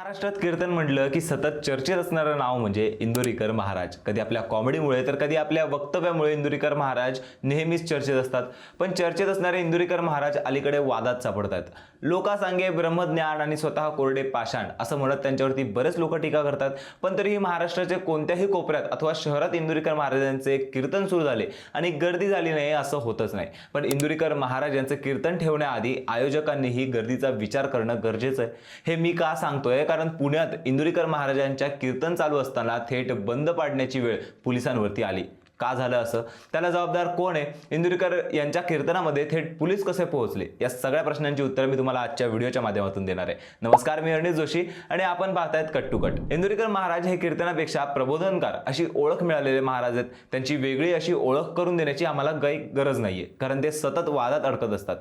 महाराष्ट्रात कीर्तन म्हटलं की सतत चर्चेत असणारं नाव म्हणजे इंदुरीकर महाराज. कधी आपल्या कॉमेडीमुळे तर कधी आपल्या वक्तव्यामुळे इंदुरीकर महाराज नेहमीच चर्चेत असतात. पण चर्चेत असणारे इंदुरीकर महाराज अलीकडे वादात सापडतात. लोकासांगे ब्रह्मज्ञान आणि स्वतः कोरडे पाषाण असं म्हणत त्यांच्यावरती बरेच लोक टीका करतात. पण तरीही महाराष्ट्राच्या कोणत्याही कोपऱ्यात अथवा शहरात इंदुरीकर महाराजांचे कीर्तन सुरू झाले आणि गर्दी झाली नाही असं होतच नाही. पण इंदुरीकर महाराज यांचं कीर्तन ठेवण्याआधी आयोजकांनीही गर्दीचा विचार करणं गरजेचं आहे. हे मी का सांगतोय? कारण पुण्यात इंदुरीकर महाराजांच्या कीर्तन चालू असताना थेट बंद पाडण्याची वेळ पोलिसांवरती आली. का झालं असं? त्याला जबाबदार कोण आहे? इंदुरीकर यांच्या कीर्तनामध्ये थेट पोलीस कसे पोहोचले? या सगळ्या प्रश्नांची उत्तर मी तुम्हाला आजच्या व्हिडिओच्या माध्यमातून देणार आहे. नमस्कार मी अनिल जोशी आणि आपण पाहतायत cut to cut Indurikar Maharaj हे कीर्तनापेक्षा प्रबोधनकार अशी ओळख मिळालेले महाराज आहेत. त्यांची वेगळी अशी ओळख करून देण्याची आम्हाला गै गरज नाहीये कारण ते सतत वादात अडकत असतात.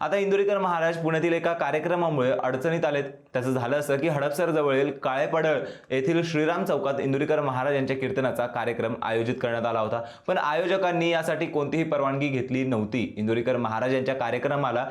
आता इंदुरीकर महाराज पुण्यातील एका कार्यक्रमामुळे अडचणीत आलेत. त्याचं झालं असं की हडपसर जवळील काळेपडळ येथील श्रीराम चौकात इंदुरीकर महाराज यांच्या कीर्तनाचा कार्यक्रम आयोजित करण्यात आला होता. पण आयोजकांनी यासाठी कोणतीही परवानगी घेतली नव्हती. इंदोरीकर महाराज यांच्या कार्यक्रमाला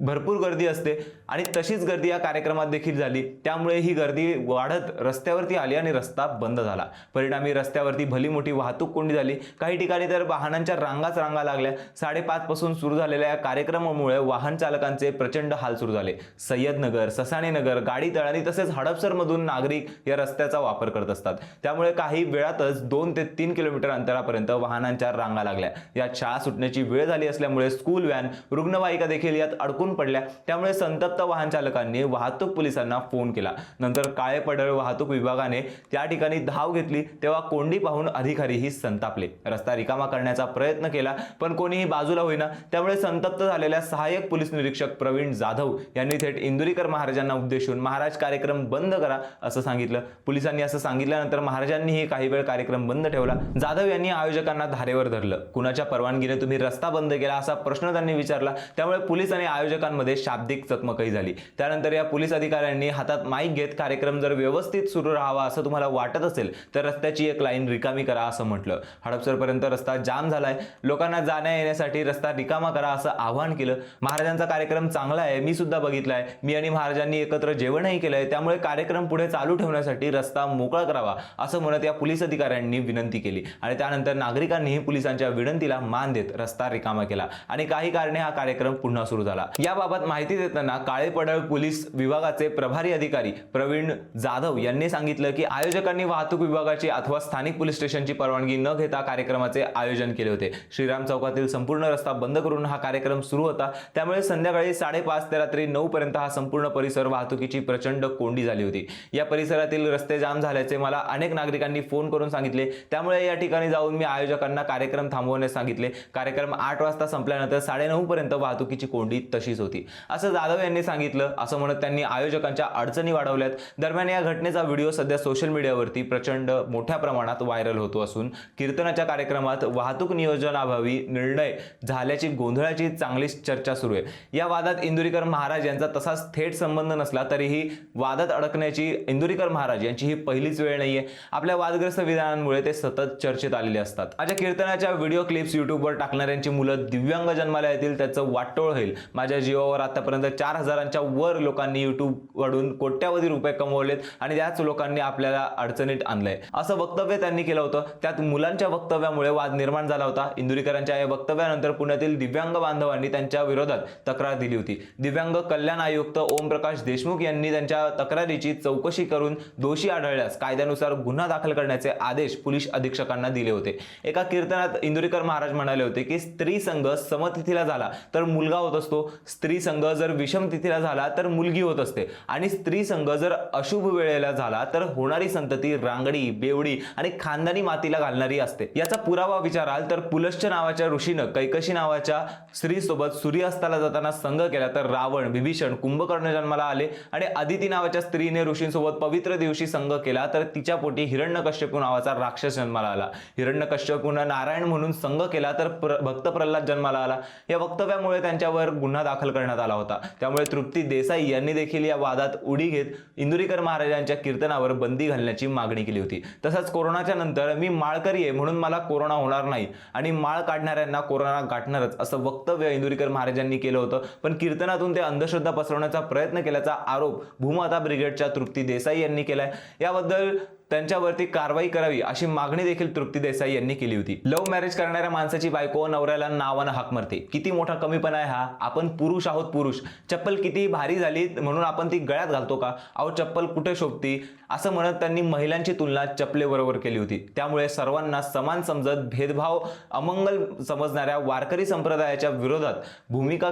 भरपूर गर्दी असते आणि तशीच गर्दी या कार्यक्रमात देखील झाली. त्यामुळे ही गर्दी वाढत रस्त्यावरती आली आणि रस्ता बंद झाला. परिणामी रस्त्यावरती भली मोठी वाहतूक कोंडी झाली. काही ठिकाणी तर वाहनांच्या रांगाच रांगा लागल्या. साडेपाच पासून सुरू झालेल्या या कार्यक्रमामुळे वाहन चालकांचे प्रचंड हाल सुरू झाले. सय्यदनगर ससाणेनगर गाडी तळानी तसेच हडपसरमधून नागरिक या रस्त्याचा वापर करत असतात. त्यामुळे काही वेळातच दोन ते तीन किलोमीटर अंतरापर्यंत वाहनांच्या रांगा लागल्या. यात शाळा सुटण्याची वेळ झाली असल्यामुळे स्कूल व्हॅन रुग्णवाहिका देखील यात अडकून पडल्या. त्यामुळे संतप्त वाहन चालकांनी वाहतूक पोलिसांना फोन केला. नंतर काळे पडळ वाहतूक विभागाने त्या ठिकाणी धाव घेतली तेव्हा कोंडी पाहून अधिकारीही संतापले. रस्ता रिकामा करण्याचा प्रयत्न केला पण कोणीही बाजूला होईना. त्यामुळे संतप्त झालेल्या सहाय्यक पोलीस निरीक्षक प्रवीण जाधव यांनी थेट इंदुरीकर महाराजांना उद्देशून महाराज कार्यक्रम बंद करा असं सांगितलं. पोलिसांनी असं सांगितल्यानंतर महाराजांनीही काही वेळ कार्यक्रम बंद ठेवला. जाधव यांनी आयोजकांना धारेवर धरलं. कुणाच्या परवानगीने तुम्ही रस्ता बंद केला असा प्रश्न त्यांनी विचारला. त्यामुळे पोलीस आणि आयोजकांमध्ये शाब्दिक चकमकही झाली. त्यानंतर या पोलीस अधिकाऱ्यांनी हातात माईक घेत कार्यक्रम जर व्यवस्थित सुरू राहावा असं तुम्हाला वाटत असेल तर रस्त्याची एक लाईन रिकामी करा असं म्हटलं. हडपसरपर्यंत रस्ता जाम झालाय. लोकांना जाण्या येण्यासाठी रस्ता रिकामा करा असं आवाहन केलं. महाराजांचा कार्यक्रम चांगला आहे मी सुद्धा बघितलाय. मी आणि महाराजांनी एकत्र जेवणही केलंय. त्यामुळे कार्यक्रम पुढे चालू ठेवण्यासाठी रस्ता मोकळा करावा असं म्हणत या पोलीस अधिकाऱ्यांनी विनंती केली. आणि त्यानंतर नागरिकांनीही पोलिसांच्या विनंतीला मान देत रस्ता रिकामा केला. आणि काही कारणे हा कार्यक्रम पुन्हा सुरू झाला. याबाबत माहिती देताना काळेपडळ पोलीस विभागाचे प्रभारी अधिकारी प्रवीण जाधव यांनी सांगितलं की आयोजकांनी वाहतूक विभागाची अथवा स्थानिक पोलीस स्टेशनची परवानगी न घेता कार्यक्रमाचे आयोजन केले होते. श्रीराम चौकातील संपूर्ण रस्ता बंद करून हा कार्यक्रम सुरू होता. त्यामुळे संध्याकाळी साडेपाच ते रात्री नऊ पर्यंत हा संपूर्ण परिसर वाहतुकीची प्रचंड कोंडी झाली होती. या परिसरातील रस्ते जाम झाल्याचे मला अनेक नागरिकांनी फोन करून सांगितले. त्यामुळे या ठिकाणी जाऊन मी आयोजकांना कार्यक्रम थांबवण्यास सांगितले. कार्यक्रम आठ वाजता संपल्यानंतर साडेनऊ पर्यंत वाहतुकीची कोंडी तशी तशीच होती. असं जाधव यांनी सांगितलं. असं म्हणत त्यांनी आयोजकांच्या अडचणी वाढवल्यात. दरम्यान या घटनेचा व्हिडिओ सध्या सोशल मीडियावरती प्रचंड मोठ्या प्रमाणात व्हायरल होतो असून कीर्तनाच्या कार्यक्रमात वाहतूक नियोजनाभावी निर्णय झाल्याची गोंधळाची चांगलीच चर्चा सुरू आहे. या वादात इंदुरीकर महाराज यांचा तसाच थेट संबंध नसला तरीही वादात अडकण्याची इंदुरीकर महाराज यांची ही पहिलीच वेळ नाहीये. आपल्या वादग्रस्त विधानांमुळे ते सतत चर्चेत आलेले असतात. माझ्या कीर्तनाच्या व्हिडिओ क्लिप्स युट्यूबवर टाकणाऱ्यांची मुलं दिव्यांग जन्माला येतील त्याचं वाटोळ होईल. माझ्या जीवावर आतापर्यंत चार हजारांच्या वर लोकांनी युट्यूबवरून कोट्यावधी रुपये कमवलेत आणि त्याच लोकांनी आपल्याला अडचणीत आणलंय. असं वक्तव्य त्यांनी केलं होतं. त्यात मुलांच्या वक्तव्यामुळे वाद निर्माण झाला होता. इंदुरीकरांच्या या वक्तव्यानंतर पुण्यातील दिव्यांग बांधवांनी त्यांच्या विरोधात तक्रार दिली होती. दिव्यांग कल्याण आयुक्त ओमप्रकाश देशमुख यांनी त्यांच्या तक्रारीची चौकशी करून दोषी आढळल्यास कायद्यानुसार गुन्हा दाखल करण्याचे आदेश पोलीस अधीक्षकांना दिले होते. एका कीर्तनात इंदुरीकर महाराज म्हणाले होते की स्त्री संघ समतिथीला झाला तर मुलगा होत असतो. स्त्री संघ जर विषम तिथीला झाला तर मुलगी होत असते. आणि स्त्री संघ जर अशुभ वेळेला झाला तर होणारी संतती रांगडी बेवडी आणि खानदानी मातीला घालणारी असते. याचा पुरावा विचाराल तर पुलश्च नावाच्या ऋषीनं कैकशी नावाच्या स्त्रीसोबत सूर्यास्ताला जाताना संघ केला तर रावण विभीषण कुंभकर्ण जन्माला आले. आणि अदिती नावाच्या स्त्रीने ऋषींसोबत पवित्र दिवशी संघ केला तर तिच्या पोटी हिरण्यकश्यपू नावाचा राक्षस जन्माला आला. हिरण्यकश्यपूनं नारायण म्हणून संघ केला तर प्र- भक्त प्रल्हाद जन्माला आला. या वक्तव्यामुळे त्यांच्यावर गुन्हा दाखल दाखल करण्यात आला होता. त्यामुळे तृप्ती देसाई यांनी देखील या वादात उडी घेत इंदुरीकर महाराजांच्या कीर्तनावर बंदी घालण्याची मागणी केली होती. तसंच कोरोनाच्या नंतर मी माळकरी आहे म्हणून मला कोरोना होणार नाही आणि माळ काढणाऱ्यांना कोरोना गाठणारच असं वक्तव्य इंदुरीकर महाराजांनी केलं होतं. पण कीर्तनातून ते अंधश्रद्धा पसरवण्याचा प्रयत्न केल्याचा आरोप भूमाता ब्रिगेडच्या तृप्ती देसाई यांनी केलाय. याबद्दल त्यांच्यावरती कारवाई करावी अशी मागणी देखील तृप्ती देसाई यांनी केली होती. लव्ह मॅरेज करणाऱ्या माणसाची बायको नवऱ्याला नावानं हाक मारते. किती मोठा कमीपणा आहे हा. आपण पुरुष आहोत पुरुष. चप्पल किती भारी झाली म्हणून आपण ती गळ्यात घालतो का? अहो चप्पल कुठे शोभती? असं म्हणत त्यांनी महिलांची तुलना चपलेबरोबर केली होती. त्यामुळे सर्वांना समान समजत भेदभाव अमंगल समजणाऱ्या वारकरी संप्रदायाच्या विरोधात भूमिका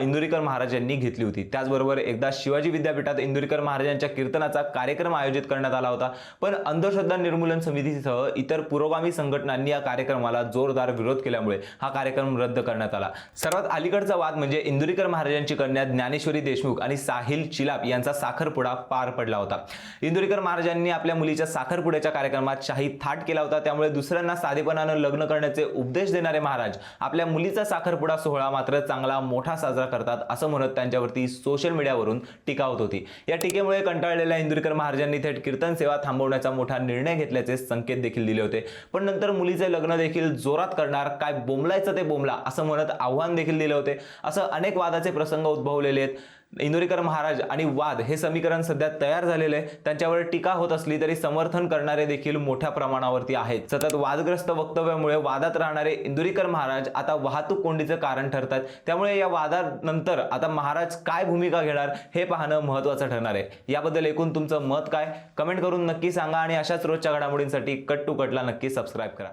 इंदुरीकर महाराज यांनी घेतली होती. त्याचबरोबर एकदा शिवाजी विद्यापीठात इंदुरीकर महाराजांच्या कीर्तनाचा कार्यक्रम आयोजित करण्यात आला होता. पण अंधश्रद्धा निर्मूलन समितीसह इतर पुरोगामी संघटनांनी या कार्यक्रमाला जोरदार विरोध केल्यामुळे हा कार्यक्रम रद्द करण्यात आला. सर्वात अलीकडचा वाद म्हणजे इंदुरीकर महाराजांची कन्या ज्ञानेश्वरी देशमुख आणि साहिल चिलाप यांचा साखरपुडा पार पडला होता. इंदुरीकर महाराजांनी आपल्या मुलीच्या साखरपुड्याच्या कार्यक्रमात शाही थाट केला होता. त्यामुळे दुसऱ्यांना साधेपणानं लग्न करण्याचे उपदेश देणारे महाराज आपल्या मुलीचा साखरपुडा सोहळा मात्र चांगला मोठा साजरा करतात असं म्हणत त्यांच्यावरती सोशल मीडियावरून टीका होत होती. या टीकेमुळे कंटाळलेल्या इंदुरीकर महाराजांनी थेट कीर्तन सेवा थांबवण्याचा मोठा निर्णय घेतल्याचे संकेत देखील दिले होते. पण नंतर मुलीचे लग्न देखील जोरात करणार काय बोंबलायचं ते बोंबला असं म्हणत आव्हान देखील दिले होते. असं अनेक वादाचे प्रसंग उद्भवलेले आहेत. इंदुरीकर महाराज आणि वाद हे समीकरण सध्या तयार झालेले आहे. त्यांच्यावर टीका होत असली तरी समर्थन करणारे देखील मोठ्या प्रमाणावरती आहेत. सतत वादग्रस्त वक्तव्यामुळे वादात राहणारे इंदुरीकर महाराज आता वाहतूक कोंडीचं कारण ठरतात. त्यामुळे या वादानंतर आता महाराज काय भूमिका घेणार हे पाहणं महत्वाचं ठरणार आहे. याबद्दल एकूण तुमचं मत काय? कमेंट करून नक्की सांगा आणि अशाच रोजच्या घडामोडींसाठी कट टू कटला नक्की सबस्क्राईब करा.